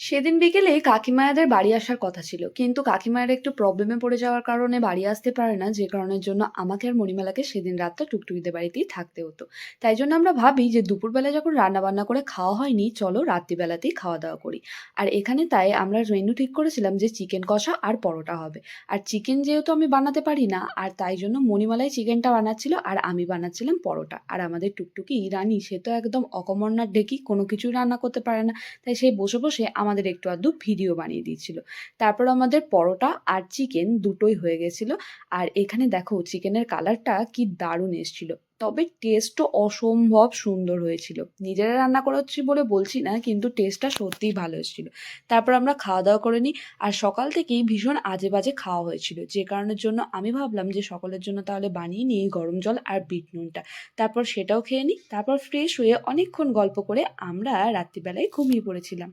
সেদিন বিকেলে কাকিমায়াদের বাড়ি আসার কথা ছিল। কিন্তু কাকিমায়ের একটু প্রবলেমে পড়ে যাওয়ার কারণে বাড়ি আসতে পারে না, যে কারণের জন্য আমাকে আর মণিমালাকে সেদিন রাতটা টুকটুকিদের বাড়িতেই থাকতে হতো। তাই জন্য আমরা ভাবি যে দুপুরবেলা যখন রান্না বান্না করে খাওয়া হয়নি, চলো রাত্রিবেলাতেই খাওয়া দাওয়া করি। আর এখানে তাই আমরা মেনু ঠিক করেছিলাম যে চিকেন কষা আর পরোটা হবে। আর চিকেন যেহেতু আমি বানাতে পারি না, আর তাই জন্য মণিমালাই চিকেনটা বানাচ্ছিল আর আমি বানাচ্ছিলাম পরোটা। আর আমাদের টুকটুকি রানী, সে তো একদম অকমন্যার ডেকি কোনো কিছুই রান্না করতে পারে না। তাই সে বসে বসে আমাদের একটু আধটু ভিডিও বানিয়ে দিচ্ছিল তারপর আমাদের পরোটা আর চিকেন দুটোই হয়ে গেছিল। আর এখানে দেখো চিকেনের কালারটা কি দারুণ এসেছিল। তবে টেস্টও অসম্ভব সুন্দর হয়েছিল। নিজেরা রান্না করেছি বলে বলছি না, কিন্তু টেস্টটা সত্যিই ভালো এসেছিল। তারপর আমরা খাওয়া দাওয়া করে নিই। আর সকাল থেকেই ভীষণ আজে বাজে খাওয়া হয়েছিল। যে কারণের জন্য আমি ভাবলাম যে সকলের জন্য তাহলে বানিয়ে নিই গরম জল আর বিট নুনটা। তারপর সেটাও খেয়ে নিই। তারপর ফ্রেশ হয়ে অনেকক্ষণ গল্প করে আমরা রাত্রিবেলায় ঘুমিয়ে পড়েছিলাম।